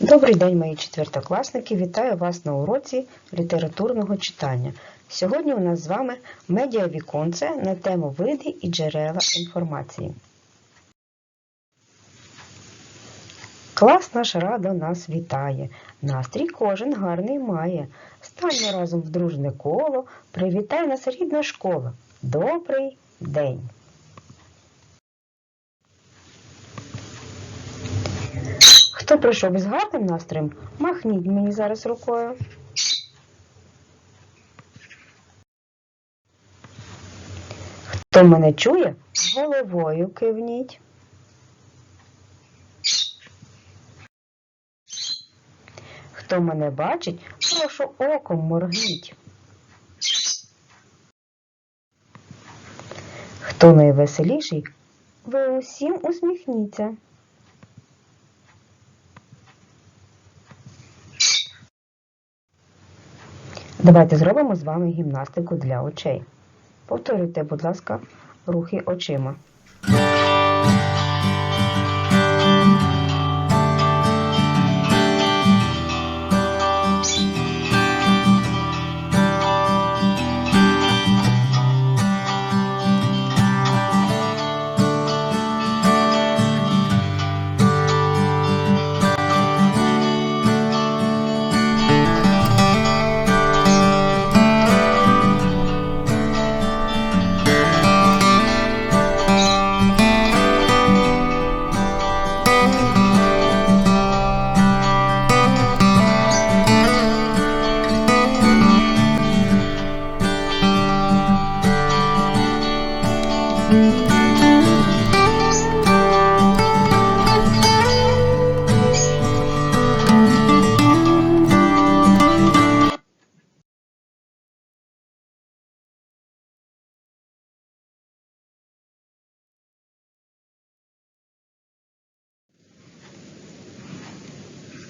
Добрий день, мої четвертокласники! Вітаю вас на уроці літературного читання. Сьогодні у нас з вами медіавіконце на тему види і джерела інформації. Клас наш радо нас вітає. Настрій кожен гарний має. Станьмо разом в дружне коло. Привітай нас рідна школа. Добрий день! Хто прийшов із гарним настроєм, махніть мені зараз рукою. Хто мене чує, головою кивніть. Хто мене бачить, прошу оком моргніть. Хто найвеселіший, ви усім усміхніться. Давайте зробимо з вами гімнастику для очей. Повторюйте, будь ласка, рухи очима.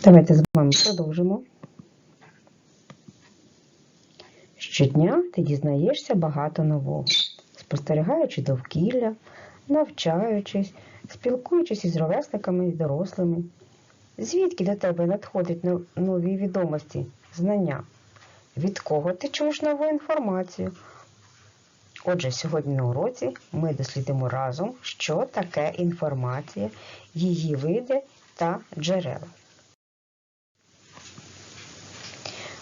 Давайте з вами продовжимо. Щодня ти дізнаєшся багато нового, спостерігаючи довкілля, навчаючись, спілкуючись із ровесниками і дорослими. Звідки до тебе надходять нові відомості, знання? Від кого ти чуєш нову інформацію? Отже, сьогодні на уроці ми дослідимо разом, що таке інформація, її види та джерела.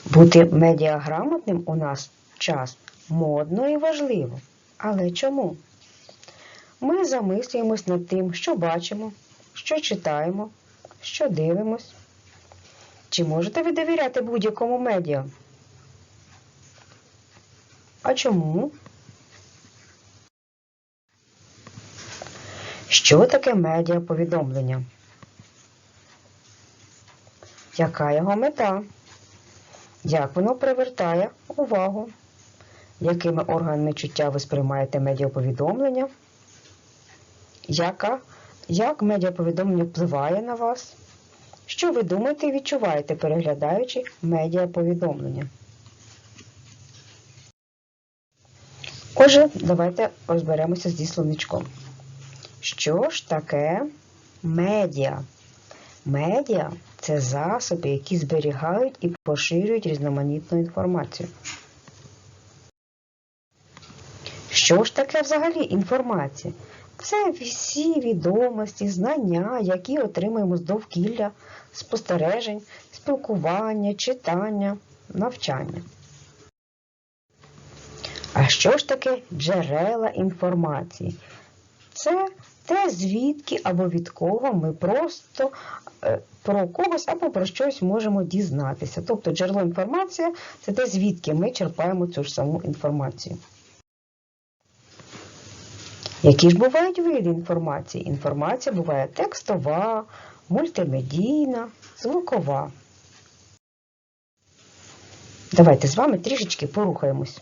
Бути медіаграмотним у нас час модно і важливо. Але чому? Ми замислюємось над тим, що бачимо, що читаємо, що дивимось. Чи можете ви довіряти будь-якому медіа? А чому? Що таке медіаповідомлення? Яка його мета? Як воно привертає увагу? Якими органами чуття ви сприймаєте медіаповідомлення? Яка, як медіаповідомлення впливає на вас? Що ви думаєте і відчуваєте, переглядаючи медіаповідомлення? Отже, давайте розберемося з дісловничком. Що ж таке медіа? Медіа це засоби, які зберігають і поширюють різноманітну інформацію. Що ж таке взагалі інформація? Це всі відомості, знання, які отримуємо з довкілля, спостережень, спілкування, читання, навчання. А що ж таке джерела інформації? Це те, звідки або від кого ми просто е, про когось або про щось можемо дізнатися. Тобто джерело інформація це те, звідки ми черпаємо цю ж саму інформацію. Які ж бувають види інформації? Інформація буває текстова, мультимедійна, звукова. Давайте з вами трішечки порухаємось.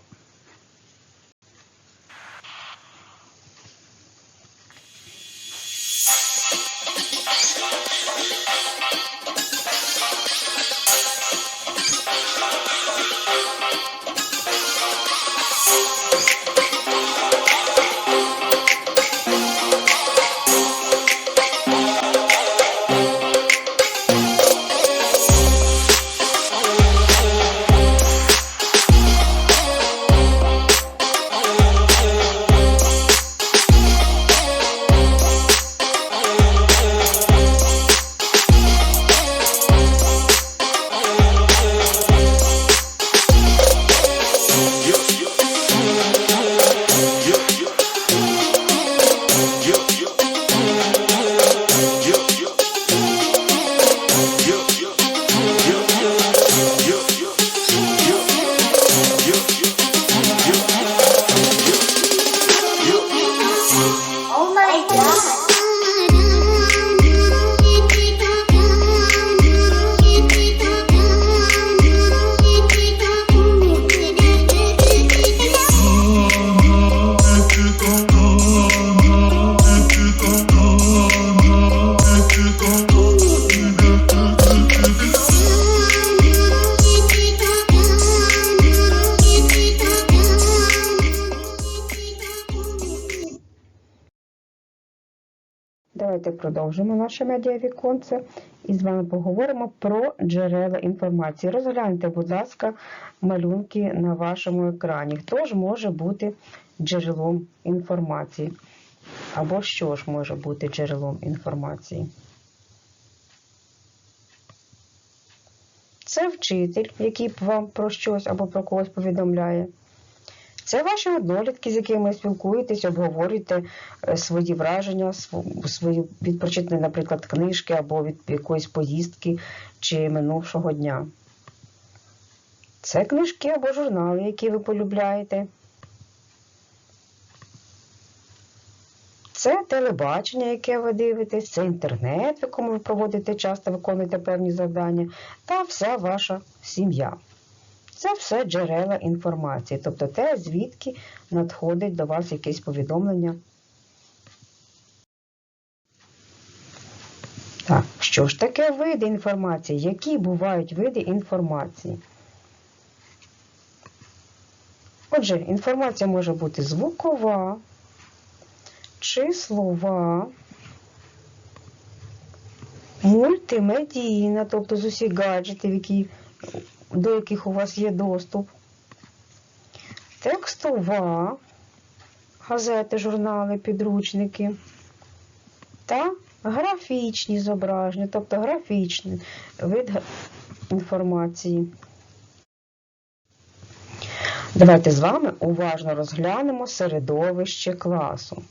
Давайте продовжимо наше медіавіконце і з вами поговоримо про джерела інформації. Розгляньте, будь ласка, малюнки на вашому екрані. Хто ж може бути джерелом інформації? Або що ж може бути джерелом інформації? Це вчитель, який вам про щось або про когось повідомляє. Це ваші однолітки, з якими спілкуєтесь, обговорюєте е, свої враження, св- свої від прочитаної, наприклад, книжки або від якоїсь поїздки чи минувшого дня. Це книжки або журнали, які ви полюбляєте. Це телебачення, яке ви дивитесь, це інтернет, в якому ви проводите часто, виконуєте певні завдання, та вся ваша сім'я. Це все джерела інформації, тобто те, звідки надходить до вас якесь повідомлення. Так, що ж таке види інформації? Які бувають види інформації? Отже, інформація може бути звукова, числова, мультимедійна, тобто з усіх гаджетів, які до яких у вас є доступ. Текстова, газети, журнали, підручники та графічні зображення, тобто графічний вид інформації. Давайте з вами уважно розглянемо середовище класу.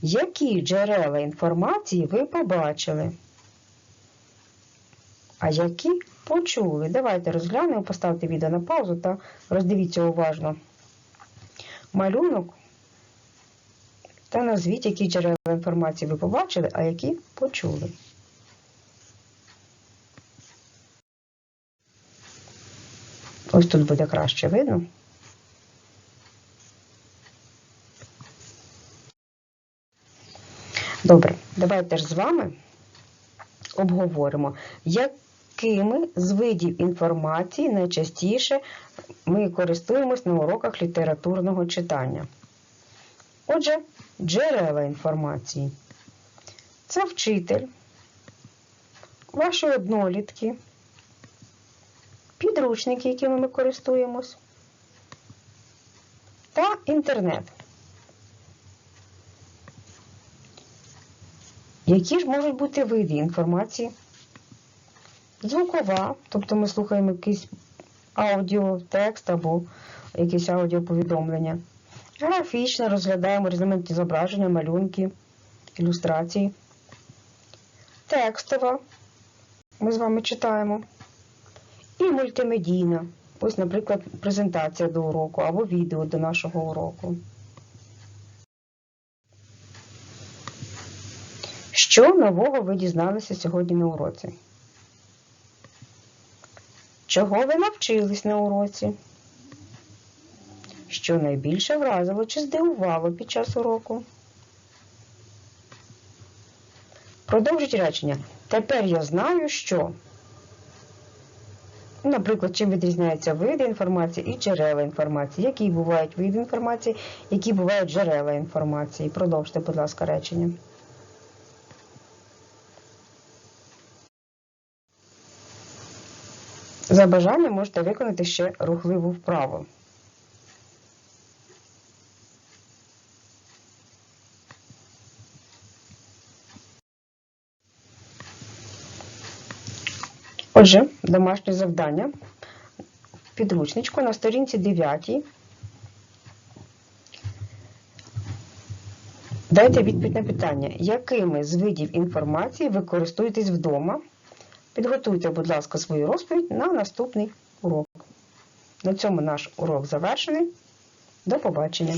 Які джерела інформації ви побачили? А які почули? Давайте розглянемо, поставте відео на паузу та роздивіться уважно малюнок та назвіть, які джерела інформації ви побачили, а які почули. Ось тут буде краще видно. Добре, давайте ж з вами обговоримо, якими з видів інформації найчастіше ми користуємось на уроках літературного читання. Отже, джерела інформації. Це вчитель, ваші однолітки, підручники, якими ми користуємось, та інтернет. Які ж можуть бути види інформації? Звукова, тобто ми слухаємо якийсь аудіотекст або якесь аудіоповідомлення. Графічна, розглядаємо різноманітні зображення, малюнки, ілюстрації. Текстова, ми з вами читаємо. І мультимедійна. Ось, наприклад, презентація до уроку або відео до нашого уроку. Що нового ви дізналися сьогодні на уроці? Чого ви навчились на уроці? Що найбільше вразило чи здивувало під час уроку? Продовжіть речення. Тепер я знаю, що. Наприклад, чим відрізняються види інформації і джерела інформації. Які бувають види інформації, які бувають джерела інформації. Продовжте, будь ласка, речення. За бажанням можете виконати ще рухливу вправу. Отже, домашнє завдання підручничку на сторінці 9. Дайте відповідь на питання, якими з видів інформації ви користуєтесь вдома? Підготуйте, будь ласка, свою розповідь на наступний урок. На цьому наш урок завершений. До побачення!